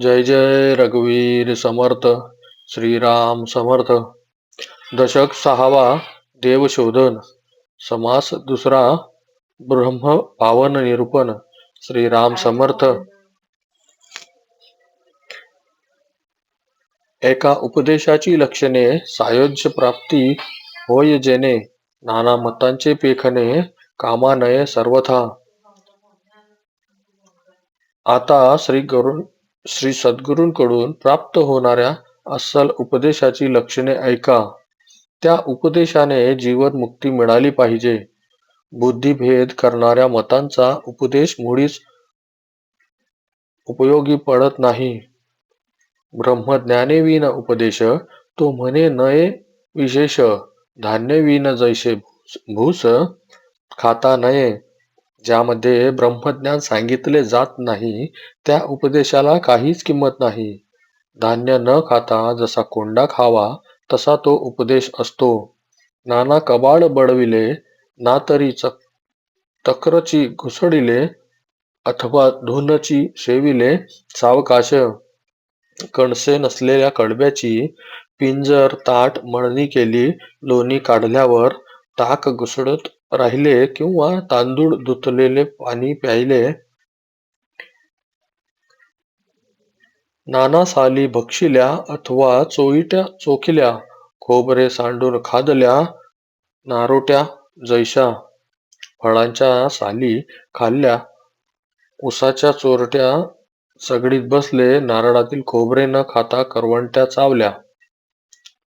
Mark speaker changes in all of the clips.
Speaker 1: जय जय रघुवीर समर्थ श्रीराम समर्थ. दशक सहावा देवशोधन समास दुसरा ब्रह्म पावन निरूपण. श्रीराम समर्थ. एका उपदेशाची लक्षणे सायोज्य प्राप्ती होय जेणे. नाना मतांचे पेखणे कामा नये सर्वथा. आता श्री गुरु श्री सद्गुरूंकडून प्राप्त होणाऱ्या अस्सल उपदेशाची लक्षणे ऐका. त्या उपदेशाने जीवन मुक्ती मिळाली पाहिजे. बुद्धिभेद करणाऱ्या मतांचा उपदेश मुळीच उपयोगी पडत नाही. ब्रह्मज्ञानेविन उपदेश तो म्हणे नये विशेष. धान्यविन जैसे भूस खाता नये. ज्यामध्ये ब्रह्मज्ञान सांगितले जात नाही त्या उपदेशाला काहीच किंमत नाही. धान्य न खाता जसा कोंडा खावा तसा तो उपदेश असतो. नाना कबाड बडविले ना तरी चक तक्रची घुसडिले अथवा धुनची सेविले सावकाश. कणसे नसलेल्या कडब्याची पिंजर ताट मळणी केली लोणी काढल्यावर ताक घुसडत राहिले किंवा तांदूळ धुतलेले पाणी प्यायले. नाना साली भक्षिल्या अथवा चोईट्या चोखिल्या खोबरे सांडून खादल्या नारोट्या जैशा फळांच्या साली खाल्ल्या. उसाच्या चोरट्या सगडीत बसले नारळातील खोबरे न खाता करवंट्या चावल्या.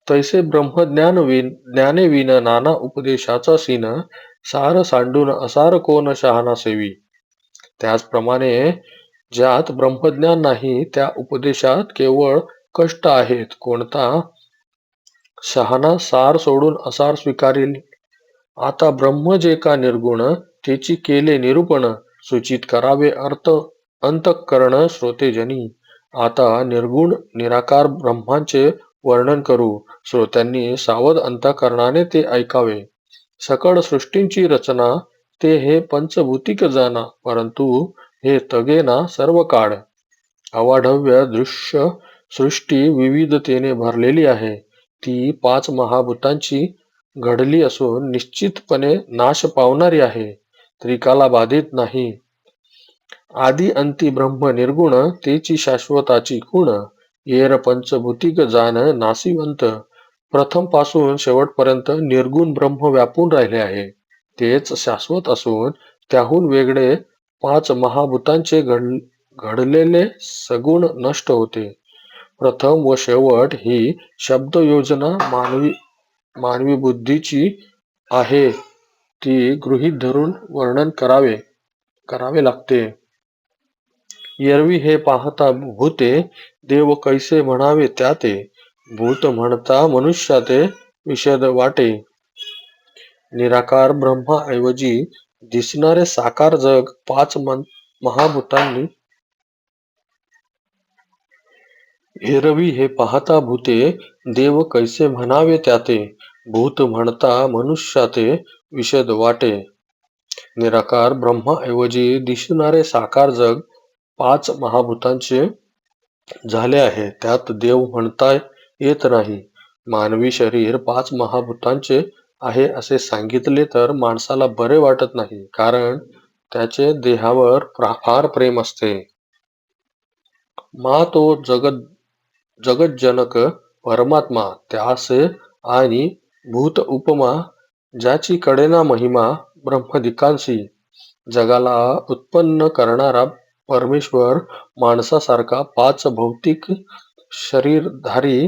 Speaker 1: तैसे ब्रह्मज्ञान विन ज्ञाने विन नाना उपदेशाचा सीन सार सांडून असार कोण शहाणा सेवी. त्याचप्रमाणे ज्यात ब्रह्मज्ञान नाही त्या उपदेशात केवळ कष्ट आहेत. कोणता? शहाणा सार सोडून असार स्वीकारील आता ब्रह्म जे का निर्गुण त्याची केले निरूपण सूचित करावे अर्थ अंतकरण श्रोतेजनी. आता निर्गुण निराकार ब्रह्मांचे वर्णन करू. श्रोत्यांनी सावध अंतःकरणाने ते ऐकावे. सकळ सृष्टींची रचना ते हे पंचभूतिक जाना परंतु हे तगेना सर्व काळ. अवाढव्य दृश्य सृष्टी विविधतेने भरलेली आहे. ती पाच महाभूतांची घडली असून निश्चितपणे नाश पावणारी आहे. त्रिकाला बाधित नाही. आदी अंती ब्रह्म निर्गुण तेची शाश्वताची गुण येर पंचभूतिक जाण नासिवंत. प्रथमपासून शेवटपर्यंत निर्गुण ब्रह्म व्यापून राहिले आहे. तेच शाश्वत असून त्याहून वेगळे पाच महाभूतांचे घड घडलेले सगुण नष्ट होते. प्रथम व शेवट ही शब्द योजना मानवी मानवी बुद्धीची आहे. ती गृहीत धरून वर्णन करावे करावे लागते. एरवी हे पाहता भूते देव कैसे म्हणावे त्याते? भूत म्हणता मनुष्याते विषद वाटे. निराकार ब्रह्माऐवजी दिसणारे साकार जग पाच मन महाभूतांनी. एरवी हे पाहता भूते देव कैसे म्हणावे त्याते? भूत म्हणता मनुष्याते विषद वाटे. निराकार ब्रह्माऐवजी दिसणारे साकार जग पाच महाभूतांचे झाले आहे. त्यात देव म्हणता येत नाही. मानवी शरीर पाच महाभूतांचे आहे असे सांगितले तर माणसाला बरे वाटत नाही कारण त्याचे देहावर फार प्रेम असते. मा तो जगत जगज्जनक परमात्मा त्यास आणि भूत उपमा ज्याची कडेना महिमा ब्रह्मदिकांशी जगाला उत्पन्न करणारा परमेश्वर माणसासारखा पाच भौतिक शरीरधारी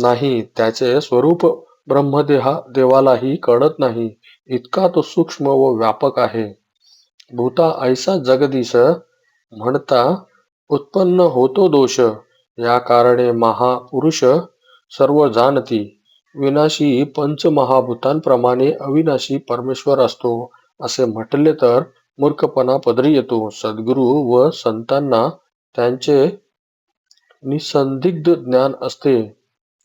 Speaker 1: नाही त्याचे स्वरूप ब्रह्मदेहा देवालाही कळत नाही. इतका तो सूक्ष्म व व्यापक आहे. भूता ऐसा जगदीश म्हणता उत्पन्न होतो दोष. या कारणे महापुरुष सर्व जाणती. विनाशी पंचमहाभूतांप्रमाणे अविनाशी परमेश्वर असतो. असे म्हटले तर मूर्खपणा पदरी येतो. सद्गुरू व संतांना त्यांचे निसंदिग्ध ज्ञान असते.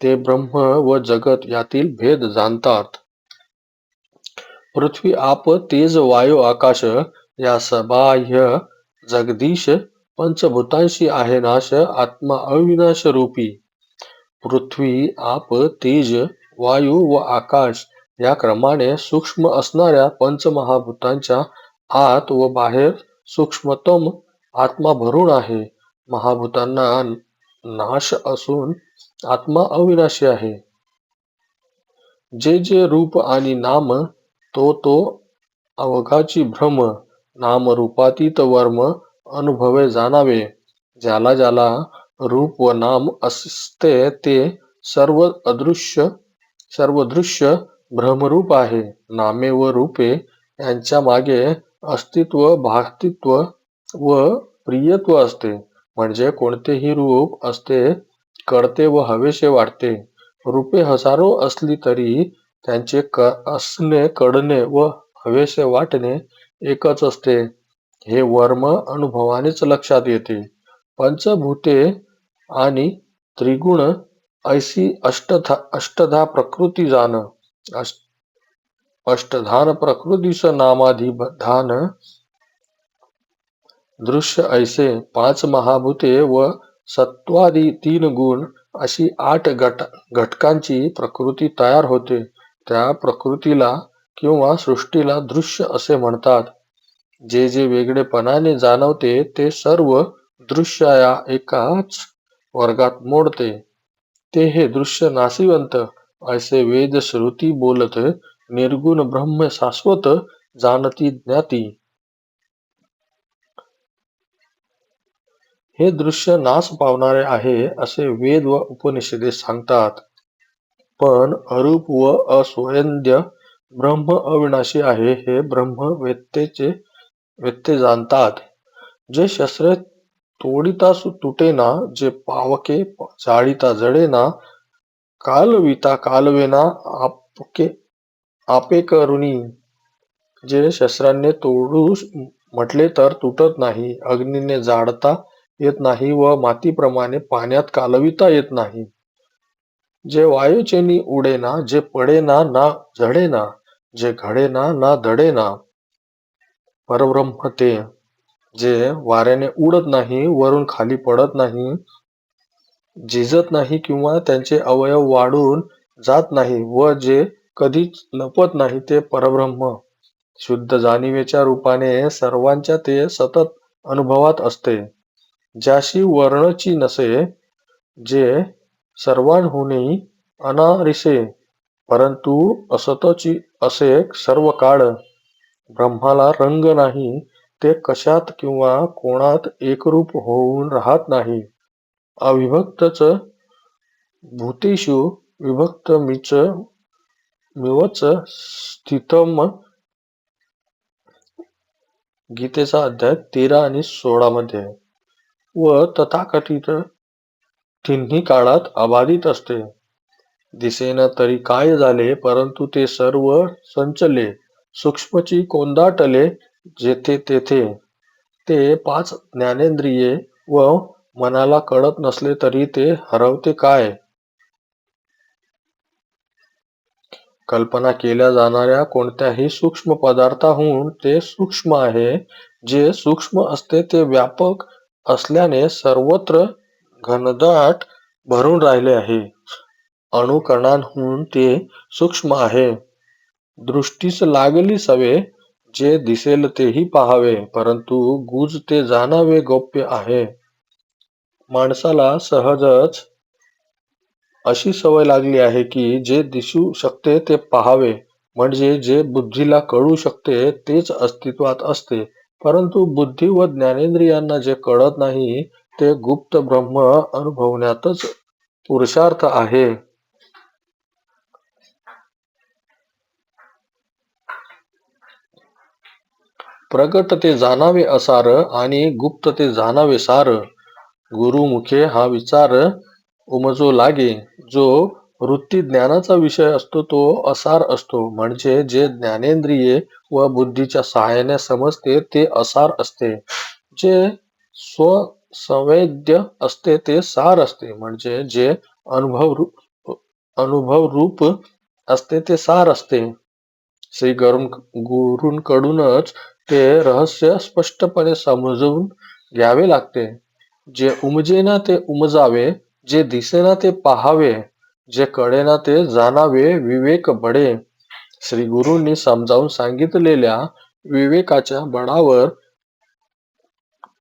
Speaker 1: ते ब्रह्म व जगत यातील भेद जाणतात. पृथ्वी आप तेज वायू आकाश या सबाह्य जगदीश पंचभूतांशी आहे नाश आत्मा अविनाश रूपी पृथ्वी आप तेज वायू व आकाश या क्रमाने सूक्ष्म असणाऱ्या पंचमहाभूतांच्या आत व बाहेर सूक्ष्मतम आत्मा भरून आहे. महाभूतांना नाश असून आत्मा अविनाशी आहे. जे जे रूप आणि नाम तो तो अवघाची भ्रम नाम रूपातीत वर्म अनुभवे जाणावे. ज्याला ज्याला रूप व नाम असते ते सर्व अदृश्य सर्व दृश्य भ्रमरूप आहे. नामे व रूपे यांच्या मागे अस्तित्व भास्तित्व व प्रियत्व असते. म्हणजे कोणतेही रूप असते करते व हवेसे वाटते रूपे हजारो असली तरी त्यांचे क असणे कडणे व हवेसे वाटणे एकच असते. हे वर्म अनुभवानेच लक्षात येते. पंचभूते आणि त्रिगुण ऐसी अष्टधा अष्टधा प्रकृती जाण. अष्टधान प्रकृतीस नामाधिधान दृश्य ऐसे पाच महाभूते व सत्वादी तीन गुण अशी आठ घट घटकांची प्रकृती तयार होते. त्या प्रकृतीला किंवा सृष्टीला दृश्य असे म्हणतात. जे जे वेगळेपणाने जाणवते ते सर्व दृश्य या एकाच वर्गात मोडते. ते हे दृश्य नाशिवंत असे वेद श्रुती बोलत निर्गुण ब्रह्म शाश्वत जाणती ज्ञाती. हे दृश्य नाश पावणारे आहे असे वेद व उपनिषदे सांगतात. पण अरूप व अस्वयंद्य ब्रह्म अविनाशी आहे हे ब्रह्म वेत्तेचे वेत्ते जाणतात. जे शस्त्रे तोडिता तुटेना जे पावके जाळीता जडेना कालविता कालवेना आपके आपे करुणी. जे शस्त्राने तोडू म्हटले तर तुटत नाही. अग्नीने जाळता येत नाही व मातीप्रमाणे पाण्यात कालविता येत नाही. जे वायुचेनी उडेना जे पडेना ना झडेना जे घडेना ना धडेना परब्रह्म ते. जे वाऱ्याने उडत नाही वरून खाली पडत नाही झिजत नाही किंवा त्यांचे अवयव वाढून जात नाही व जे कधीच लपत नाही ते परब्रह्म. शुद्ध जाणीवेच्या रूपाने सर्वांच्या ते सतत अनुभवात असते. ज्याशी वर्णची नसे जे सर्वांहूनही अनारिसे परंतु असतची असे सर्व काळ ब्रह्माला रंग नाही ते कशात किंवा कोणात एकरूप होऊन राहत नाही. अविभक्तच भूतेषु विभक्त मीच मिवच स्थितम गीतेचा अध्याय तेरा आणि सोळा मध्ये व तथाकथित तिन्ही काळात अबाधित असते. दिसेना तरी काय झाले परंतु ते सर्व संचले. सूक्ष्मची कोंदाटले जेथे तेथे. ते पाच ज्ञानेंद्रिये व मनाला कळत नसले तरी ते हरवते काय? कल्पना केल्या जाणाऱ्या कोणत्याही सूक्ष्म पदार्थाहून ते सूक्ष्म आहे. जे सूक्ष्म असते ते व्यापक असल्याने सर्वत्र घनदाट भरून राहिले आहे. अणुकणांहून ते सूक्ष्म आहे. दृष्टीस लागली सवे जे दिसेल तेही पाहावे परंतु गुज ते जाणावे गोप्य आहे. माणसाला सहजच अशी सवय लागली आहे की जे दिसू शकते ते पाहावे. म्हणजे जे बुद्धीला कळू शकते तेच अस्तित्वात असते. परंतु बुद्धी व ज्ञानेंद्रियांना जे कळत नाही ते गुप्त ब्रह्म अनुभवण्यातच पुरुषार्थ आहे. प्रगट ते जाणावे असार आणि गुप्त ते जाणावे सार. गुरुमुखे हा विचार उमजो लागे जो वृत्ती ज्ञानाचा विषय असतो तो असार असतो. म्हणजे जे ज्ञानेंद्रिये व बुद्धीच्या सहाय्याने समजते ते असार असते. जे स्वसंवेद्य असते ते सार असते. म्हणजे जे अनुभव रूप अनुभव रूप असते ते सार असते. श्री गरुण गुरूंकडूनच ते रहस्य स्पष्टपणे समजून घ्यावे लागते. जे उमजेना ते उमजावे जे दिसेना ते पाहावे जे कळेना ते जाणावे विवेक बडे श्री गुरूंनी समजावून सांगितलेल्या विवेकाच्या बळावर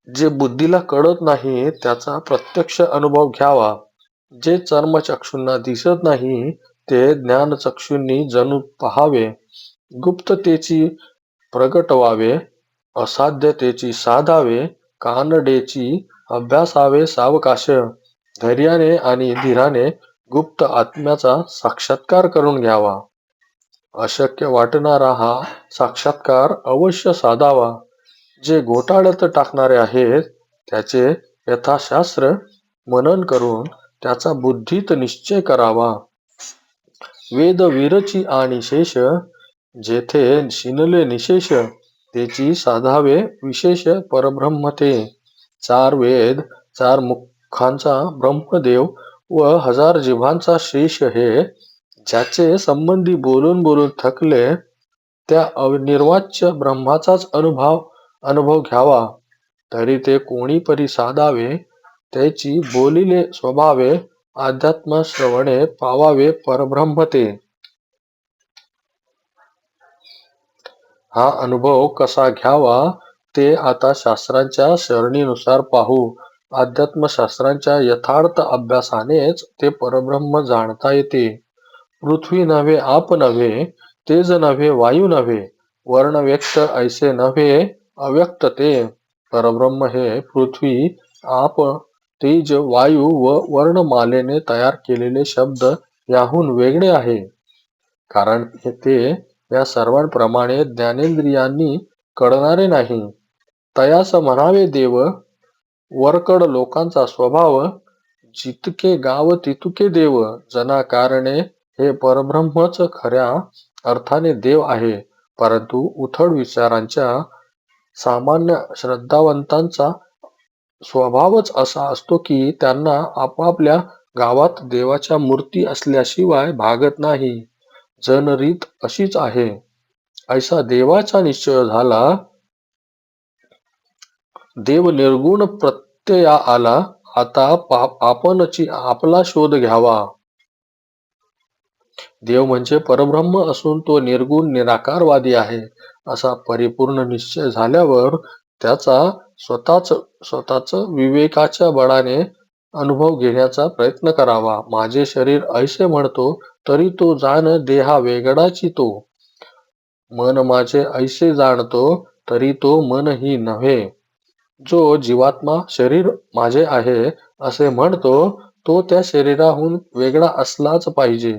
Speaker 1: जे बुद्धीला कळत नाही त्याचा प्रत्यक्ष अनुभव घ्यावा. जे चर्मचक्षूंना दिसत नाही ते ज्ञानचक्षूंनी जणू पहावे. गुप्ततेची प्रगटवावे असाध्यतेची साधावे कानडेची अभ्यासावे सावकाश. धैर्याने आणि धीराने गुप्त आत्म्याचा साक्षात्कार करून घ्यावा. अशक्य वाटणारा हा साक्षात्कार अवश्य साधावा. जे घोटाळ्यात टाकणारे आहेत त्याचे यथाशास्त्र मनन करून त्याचा बुद्धीत निश्चय करावा. वेद विरची आणि शेष जेथे शिनले निशेष तेची साधावे विशेष परब्रह्मते. चार वेद चार मुक्त मुखांचा ब्रह्मदेव व हजार जिभांचा शेष हे ज्याचे संबंधी बोलून बोलून थकले त्या अनिर्वाच्य ब्रह्माचाच अनुभव अनुभव घ्यावा. तरी ते कोणी परी साधावे त्याची बोलिले स्वभावे अध्यात्म श्रवणे पावावे परब्रह्मते हा अनुभव कसा घ्यावा ते आता शास्त्रांच्या शरणीनुसार पाहू. अध्यात्मशास्त्रांच्या यथार्थ अभ्यासानेच ते परब्रह्म जाणता येते. पृथ्वी नव्हे आप नव्हे तेज नव्हे वायू नव्हे वर्ण व्यक्त ऐसे नव्हे अव्यक्त ते परब्रह्म हे पृथ्वी आप तेज वायू व वर्णमालेने तयार केलेले शब्द याहून वेगळे आहे. कारण ते या सर्वांप्रमाणे ज्ञानेंद्रियांनी कळणारे नाही. तयास म्हणावे देव वरकड लोकांचा स्वभाव जितके गाव तितके देव. जना कारणे हे परब्रह्मच खऱ्या अर्थाने देव आहे. परंतु उथळ विचारांच्या सामान्य श्रद्धावंतांचा स्वभावच असा असतो की त्यांना आपापल्या गावात देवाच्या मूर्ती असल्याशिवाय भागत नाही. जनरीत अशीच आहे. ऐसा देवाचा निश्चय झाला देव निर्गुण प्रत्यया आला आता आपणची आपला शोध घ्यावा. देव म्हणजे परब्रह्म असून तो निर्गुण निराकारवादी आहे. असा परिपूर्ण निश्चय झाल्यावर त्याचा स्वतःच स्वतःच विवेकाच्या बळाने अनुभव घेण्याचा प्रयत्न करावा. माझे शरीर ऐसे म्हणतो तरी तो जाण देहा वेगळाची तो. मन माझे ऐसे जाणतो तरी तो मनही नव्हे. जो जीवात्मा शरीर माझे आहे असे म्हणतो तो त्या शरीराहून वेगळा असलाच पाहिजे.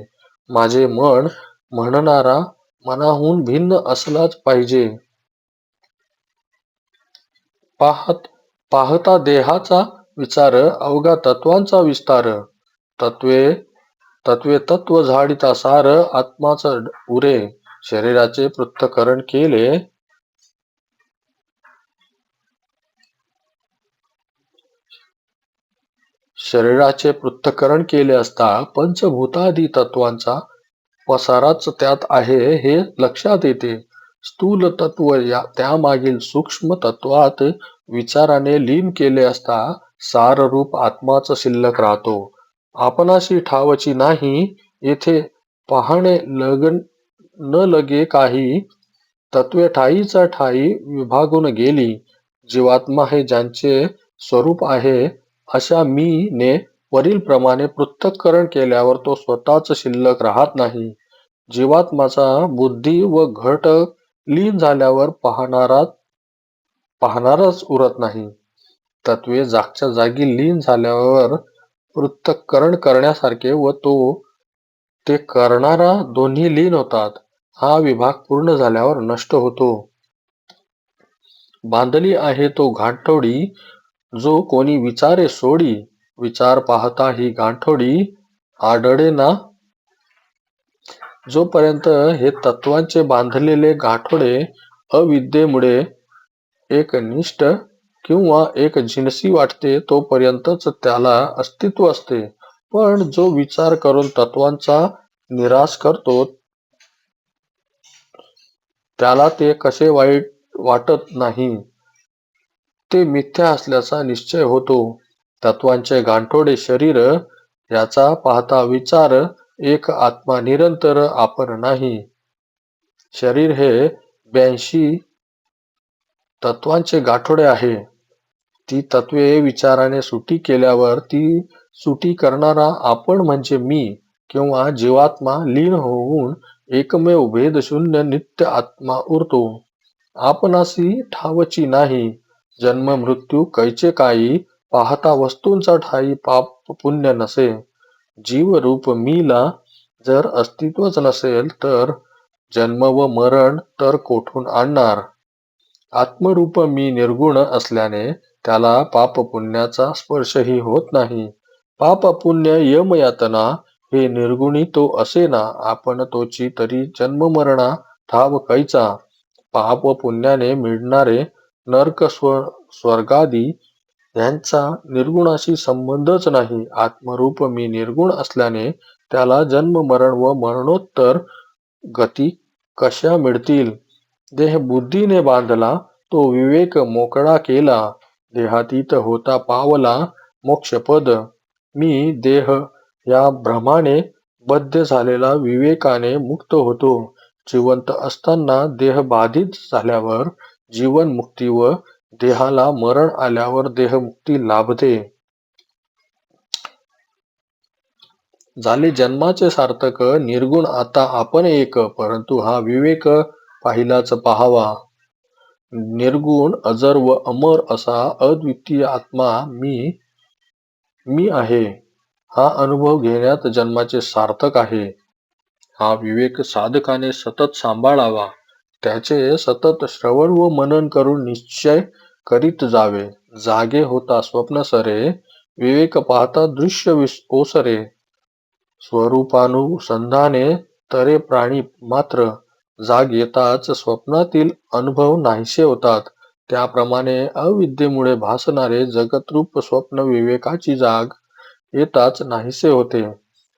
Speaker 1: माझे मन म्हणणारा मनाहून भिन्न असलाच पाहिजे. पाहत पाहता देहाचा विचार अवघा तत्वांचा विस्तार. तत्वे तत्वे तत्व झाडिता सार आत्माच उरे. शरीराचे पृथ्थकरण केले शरीराचे पृथ्थकरण केले असता पंचभूतादी तत्वांचा पसाराच त्यात आहे हे लक्षात येते. स्थूल तत्व या त्यामागील सूक्ष्म तत्वात विचाराने लीन केले असता सार रूप आत्माच शिल्लक राहतो. आपणाशी ठावची नाही येथे पाहणे लगन न लगे काही तत्वे ठाईचा ठाई विभागून गेली. जीवात्मा हे ज्यांचे स्वरूप आहे अशा मी ने वरील प्रमाणे पृथक्करण केल्यावर तो स्वतःच शिल्लक राहत नाही. जीवात्माचा बुद्धी व घट लीन झाल्यावर पाहणारा पाहणारच उरत नाही. तत्वे जागच्या जागी लीन झाल्यावर पृथक्करण करण्यासारखे व तो ते करणारा दोन्ही लीन होतात. हा विभाग पूर्ण झाल्यावर नष्ट होतो. बांधली आहे तो घाटोडी जो कोणी विचारे सोडी विचार पाहता ही गांठोडी आढळे ना जोपर्यंत हे तत्वांचे बांधलेले गाठोडे अविद्येमुळे एकनिष्ठ किंवा एक जिनसी वाटते तोपर्यंतच त्याला अस्तित्व असते. पण जो विचार करून तत्वांचा निराश करतो त्याला ते कसे वाईट वाटत नाही? ते मिथ्या असल्याचा निश्चय होतो. तत्वांचे गांठोडे शरीर याचा पाहता विचार एक आत्मा निरंतर आपण नाही. शरीर हे ब्याऐंशी तत्वांचे गाठोडे आहे. ती तत्वे विचाराने सुटी केल्यावर ती सुटी करणारा आपण म्हणजे मी किंवा जीवात्मा लीन होऊन एकमेव भेदशून्य नित्य आत्मा उरतो. आपणासी ठावची नाही. जन्म मृत्यू कैचे काही पाहता वस्तूंचा ठाई पाप पुण्य नसे. जीवरूप मीला जर अस्तित्वच नसेल तर जन्म व मरण तर कोठून आणणार? आत्मरूप मी निर्गुण असल्याने त्याला पाप पुण्याचा स्पर्शही होत नाही. पाप पुण्य यमयातना हे निर्गुणी तो असेना आपण तोची तरी जन्ममरणा ठाव कैचा. पाप पुण्याने मिळणारे नरक स्व स्वर्गादी यांचा निर्गुणाशी संबंधच नाही. आत्मरूप मी निर्गुण असल्याने त्याला जन्म मरण व मरणोत्तर गती कशा मिळतील? देह बुद्धीने बांधला तो विवेक मोकळा केला. देहातीत होता पावला मोक्षपद. मी देह या भ्रमाने बद्ध झालेला विवेकाने मुक्त होतो. जिवंत असताना देह बाधित झाल्यावर जीवन मुक्ती व देहाला मरण आल्यावर देहमुक्ती लाभते. झाले जन्माचे सार्थक निर्गुण आता आपण एक परंतु हा विवेक पाहिलाच पाहावा. निर्गुण अजर व अमर असा अद्वितीय आत्मा मी मी आहे. हा अनुभव घेण्यात जन्माचे सार्थक आहे. हा विवेक साधकाने सतत सांभाळावा. त्याचे सतत श्रवण व मनन करून निश्चय करीत जावे. जागे होता स्वप्न सरे विवेक पाहता दृश्य विस ओसरे. स्वरूपानुसंधाने तरे प्राणी मात्र जाग येताच स्वप्नातील अनुभव नाहीसे होतात. त्याप्रमाणे अविद्येमुळे भासणारे जगतरूप स्वप्न विवेकाची जाग येताच नाहीसे होते.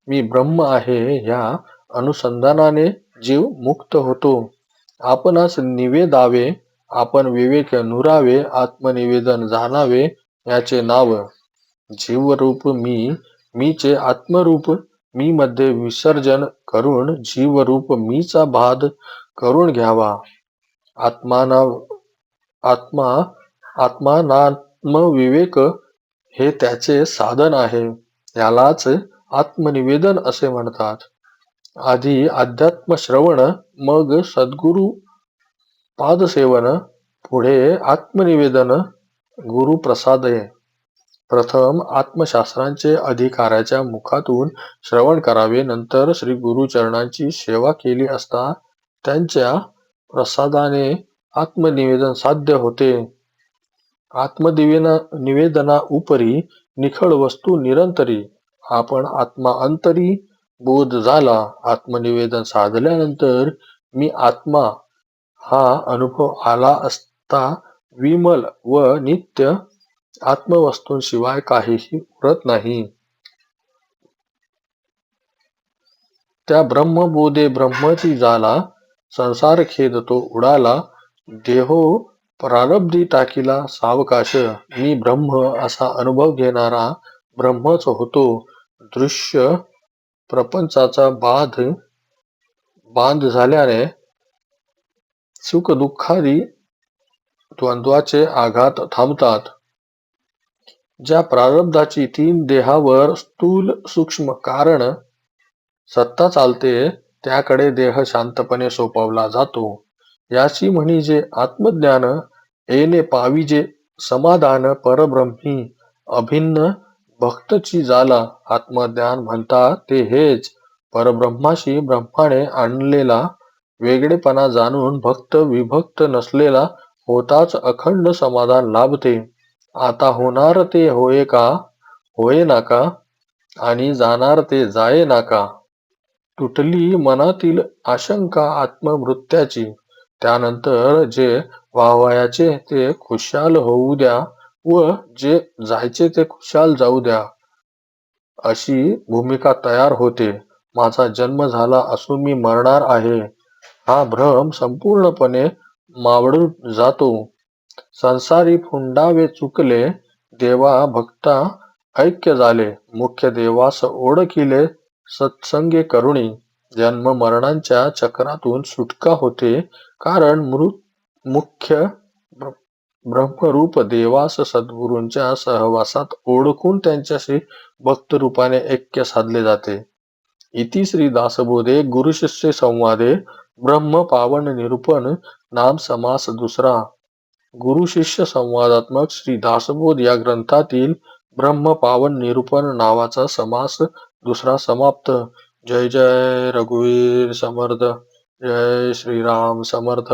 Speaker 1: मी ब्रह्म आहे ह्या अनुसंधानाने जीव मुक्त होतो. आपणास निवेदावे आपण विवेक नुरावे आत्मनिवेदन जाणावे याचे नाव जीवरूप मी मीचे आत्मरूप मी मध्ये विसर्जन करून जीवरूप मीचा भाद करून घ्यावा. आत्माना आत्मा आत्मानात्म विवेक हे त्याचे साधन आहे. यालाच आत्मनिवेदन असे म्हणतात. आधी अध्यात्म श्रवण मग सद्गुरु पादसेवन पुढे आत्मनिवेदन गुरु प्रसादय प्रथम आत्मशास्त्रांचे अधिकाऱ्याच्या मुखातून श्रवण करावे नंतर श्री गुरुचरणांची सेवा केली असता त्यांच्या प्रसादाने आत्मनिवेदन साध्य होते. आत्मदिवेना निवेदना उपरी निखळ वस्तू निरंतरी आपण आत्मा अंतरी बोध झाला आत्मनिवेदन साधल्यानंतर मी आत्मा हा अनुभव आला असता विमल व नित्य आत्मवस्तूंशिवाय काहीही उरत नाही. त्या ब्रह्मबोधे ब्रह्मची झाला संसार खेद तो उडाला देहो प्रारब्धी टाकीला सावकाश मी ब्रह्म असा अनुभव घेणारा ब्रह्मच होतो. दृश्य प्रपंचाचा बाध बांध झाल्याने सुख दुःखादी द्वंद्वाचे आघात थांबतात. ज्या प्रारब्धाची तीन देहावर स्थूल सूक्ष्म कारण सत्ता चालते त्याकडे देह शांतपणे सोपवला जातो. याची म्हणी जे आत्मज्ञान येणे पाविजे समाधान परब्रह्मी अभिन्न भक्तची जाला आत्मज्ञान म्हणता ते हेच. परब्रह्माशी ब्रह्माने आणलेला वेगळेपणा जाणून भक्त विभक्त नसलेला होताच अखंड समाधान लाभते. आता होणार ते होय का? होय नाका आणि जाणार ते जाये नाका तुटली मनातील आशंका आत्ममृत्याची त्यानंतर जे वावयाचे ते खुशाल होऊ द्या. व जे जायचे ते खुशाल जाऊ द्या अशी भूमिका तयार होते. माझा जन्म झाला असून मी मरणार आहे. हा भ्रम संपूर्णपणे मावळून जातो. संसारी फुंडावे चुकले देवा भक्ता ऐक्य झाले. मुख्य देवास ओळखिले सत्संगे करुणी. जन्म मरणांच्या चक्रातून सुटका होते. कारण मृत मुख्य ब्रह्मरूप देवास सद्गुरूंच्या सहवासात ओळखून त्यांच्याशी भक्त रूपाने ऐक्य साधले जाते. इति श्री दासबोधे गुरुशिष्य संवादे ब्रह्म पावन निरूपण नाम समास दुसरा. गुरु शिष्य संवादात्मक श्री दासबोध या ग्रंथातील ब्रह्म पावन निरूपण नावाचा समास दुसरा समाप्त. जय जय रघुवीर समर्थ. जय श्रीराम समर्थ.